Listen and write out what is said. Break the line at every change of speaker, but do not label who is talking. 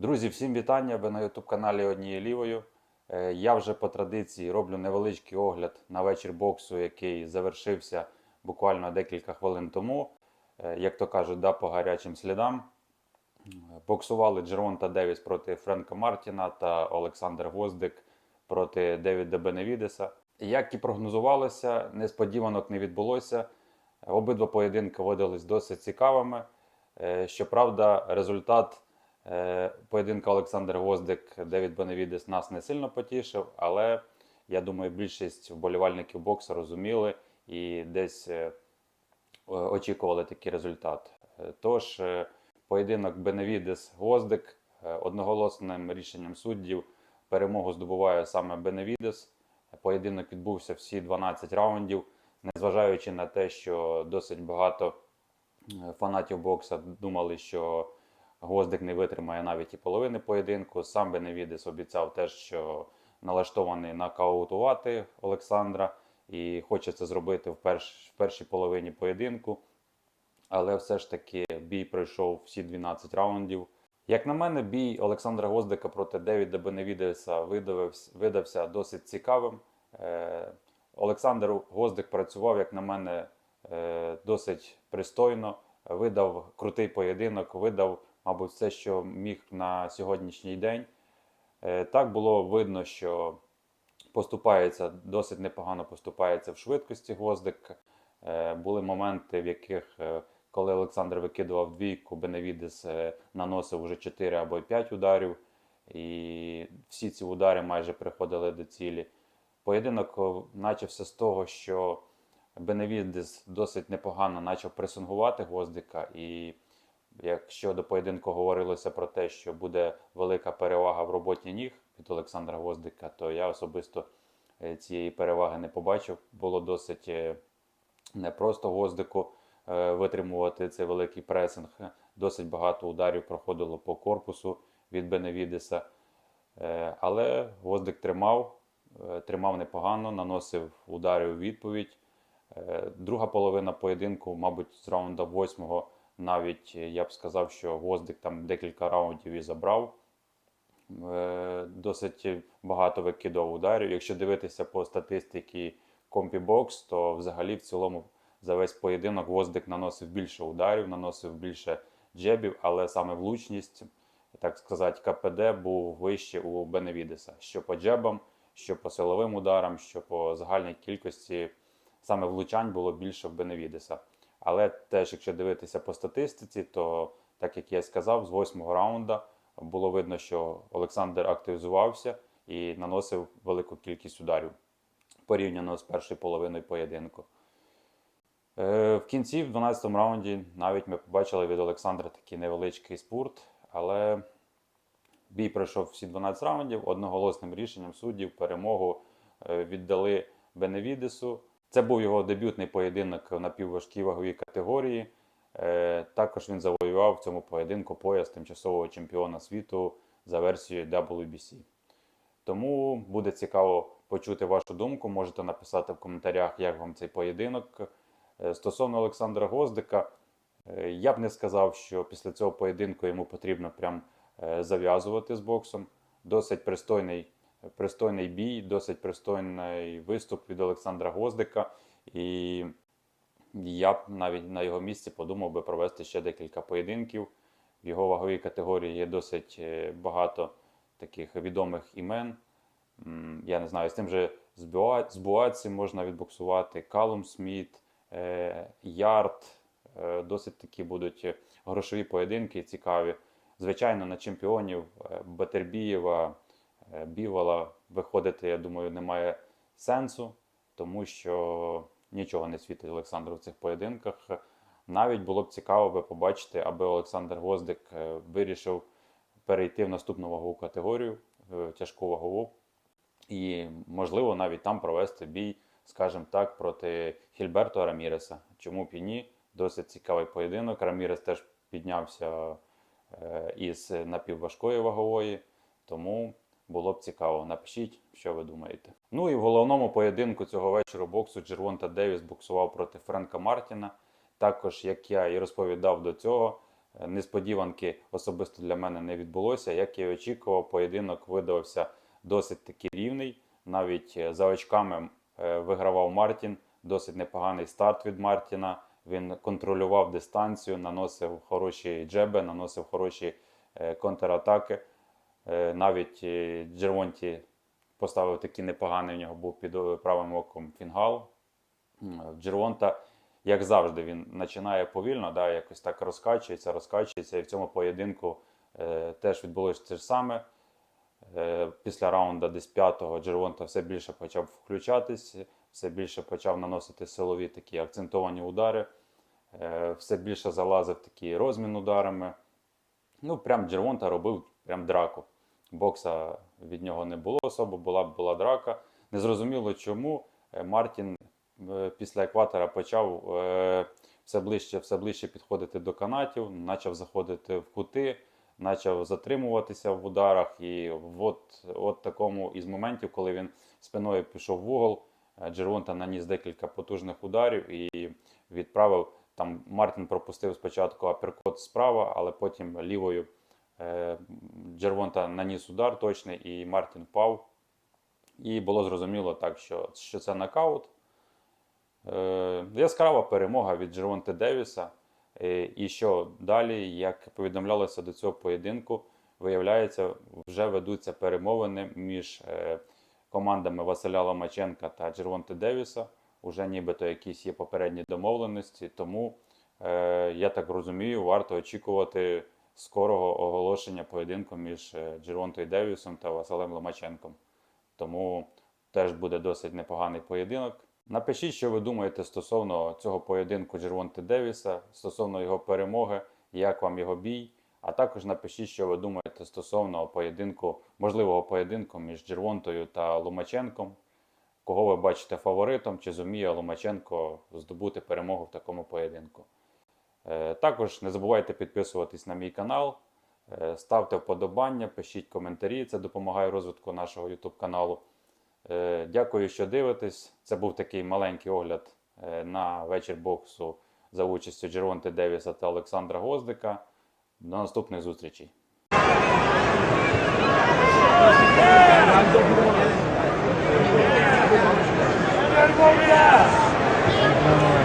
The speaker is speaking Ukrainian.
Друзі, всім вітання! Ви на youtube каналі Однією Лівою. Е, Я вже по традиції роблю невеличкий огляд на вечір боксу, який завершився буквально декілька хвилин тому. Е, Як то кажуть, да, по гарячим слідам. Е, Боксували Джеронта Девіс проти Френка Мартіна та Олександр Гвоздик проти Девіда Беневідеса. Як і прогнозувалося, несподіванок не відбулося. Обидва поєдинки видались досить цікавими. Щоправда, результат поєдинка Олександр Гвоздик, Девід Беневідес нас не сильно потішив, але я думаю, більшість вболівальників боксу розуміли і десь е, очікували такий результат. Е, Тож, е, поєдинок Беневідес Гвоздик е, одноголосним рішенням суддів перемогу здобуває саме Беневідес. Поєдинок відбувся всі 12 раундів, незважаючи на те, що досить багато е, фанатів бокса думали, що Гвоздик не витримає навіть і половини поєдинку. Сам Беневідес обіцяв теж, що налаштований нокаутувати Олександра і хоче це зробити в, перш, в першій половині поєдинку. Але все ж таки бій пройшов всі 12 раундів. Як на мене, бій Олександра Гвоздика проти Девіда Беневідеса видавився, видався досить цікавим. Е, Олександр Гвоздик працював, як на мене, е, досить пристойно, видав крутий поєдинок, видав, мабуть, все, що міг на сьогоднішній день. Е, Так було видно, що поступається досить непогано поступається в швидкості гвоздик. Е, Були моменти, в яких, е, коли Олександр викидував двійку, Беневідес наносив вже 4 або 5 ударів, і всі ці удари майже приходили до цілі. Поєдинок начався з того, що Беневідес досить непогано почав пресингувати гвоздика, і якщо до поєдинку говорилося про те, що буде велика перевага в роботі ніг від Олександра Гвоздика, то я особисто е, цієї переваги не побачив. Було досить е, непросто гвоздику е, витримувати цей великий пресинг. Досить багато ударів проходило по корпусу від Беневідеса. Але гвоздик тримав, тримав непогано, наносив удари у відповідь. Друга половина поєдинку, мабуть, з раунда восьмого, навіть е, я б сказав, що гвоздик там декілька раундів і забрав. Е, Досить багато викидав ударів. Якщо дивитися по статистиці CompiBox, то взагалі в цілому за весь поєдинок Гвоздик наносив більше ударів, наносив більше джебів, але саме влучність, так сказати, КПД був вище у Беневідеса. Що по джебам, що по силовим ударам, що по загальній кількості саме влучань було більше в Беневідеса. Але теж, якщо дивитися по статистиці, то так як я й сказав, з восьмого раунда було видно, що Олександр активізувався і наносив велику кількість ударів порівняно з першою половиною поєдинку. Е, В кінці, в 12-му раунді, навіть ми побачили від Олександра такий невеличкий спурт, але бій пройшов всі 12 раундів. Одноголосним рішенням суддів перемогу е, віддали Беневідесу. Це був його дебютний поєдинок в напівважкій ваговій категорії. Е, Також він завоював в цьому поєдинку пояс тимчасового чемпіона світу за версією WBC. Тому буде цікаво почути вашу думку. Можете написати в коментарях, як вам цей поєдинок. Е, Стосовно Олександра Гвоздика, е, я б не сказав, що після цього поєдинку йому потрібно прям зав'язувати з боксом. Досить пристойний, пристойний бій, досить пристойний виступ від Олександра Гвоздика. І я б навіть на його місці подумав би провести ще декілька поєдинків. В його ваговій категорії є досить е, багато таких відомих імен. Я не знаю, з тим же з Буа- Буаці можна відбоксувати, Калум Сміт, е, Ярд. Е, Досить такі будуть грошові поєдинки цікаві. Звичайно, на чемпіонів Батербієва, Бівола виходити, я думаю, немає сенсу, тому що нічого не світить Олександру в цих поєдинках. Навіть було б цікаво би побачити, аби Олександр Гвоздик е, вирішив перейти в наступну вагову категорію, в тяжку вагову, і, можливо, навіть там провести бій, скажімо так, проти Хільберто Раміреса. Чому б і ні? Досить цікавий поєдинок. Рамірес теж піднявся е, із напівважкої вагової, тому було б цікаво. Напишіть, що ви думаєте. Ну і в головному поєдинку цього вечора боксу Джервонта Девіс боксував проти Френка Мартіна. Також, як я і розповідав до цього, Е, Несподіванки особисто для мене не відбулося. Як я і очікував, поєдинок видався досить таки рівний. Навіть е, за очками е, вигравав Мартін. Досить непоганий старт від Мартіна. Він контролював дистанцію, наносив хороші джеби, наносив хороші контратаки. Е, Навіть е, Джервонті поставив такий непоганий, у нього був під е, правим оком фінгал. В Джервонта, як завжди, він починає повільно, да, якось так розкачується, розкачується. І в цьому поєдинку е, теж відбулося те ж саме. Е, після раунда десь п'ятого Джервонта все більше почав включатись, все більше почав наносити силові такі акцентовані удари, е, все більше залазив в такі розмін ударами. Ну, прям Джервонта робив прям драку. Бокса від нього не було особо, була була драка. Незрозуміло чому е, Мартін е, після екватора почав е, все ближче, все ближче підходити до канатів, почав заходити в кути, почав затримуватися в ударах. І от, от такому із моментів, коли він спиною пішов в угол, Джервонта наніс декілька потужних ударів і відправив. Там Мартін пропустив спочатку аперкот справа, але потім лівою Джервонта наніс удар точний, і Мартін впав. І було зрозуміло так, що, що це нокаут. Е, яскрава перемога від Джервонти Девіса. Е, і що далі, як повідомлялося до цього поєдинку, виявляється, вже ведуться перемовини між е, командами Василя Ломаченка та Джервонти Девіса. Уже нібито якісь є попередні домовленості, тому е, я так розумію, варто очікувати скорого оголошення поєдинку між е, Джервонтою Девісом та Василем Ломаченком. Тому теж буде досить непоганий поєдинок. Напишіть, що ви думаєте стосовно цього поєдинку Джервонти Девіса, стосовно його перемоги, як вам його бій. А також напишіть, що ви думаєте стосовно поєдинку, можливого поєдинку між Джервонтою та Ломаченком. Кого ви бачите фаворитом, чи зуміє Ломаченко здобути перемогу в такому поєдинку. Е, Також не забувайте підписуватись на мій канал, е, ставте вподобання, пишіть коментарі, це допомагає розвитку нашого YouTube каналу. Е, Дякую, що дивитесь. Це був такий маленький огляд на вечір боксу за участю Джервонти Девіса та Олександра Гоздика. До наступних зустрічей.
Повно.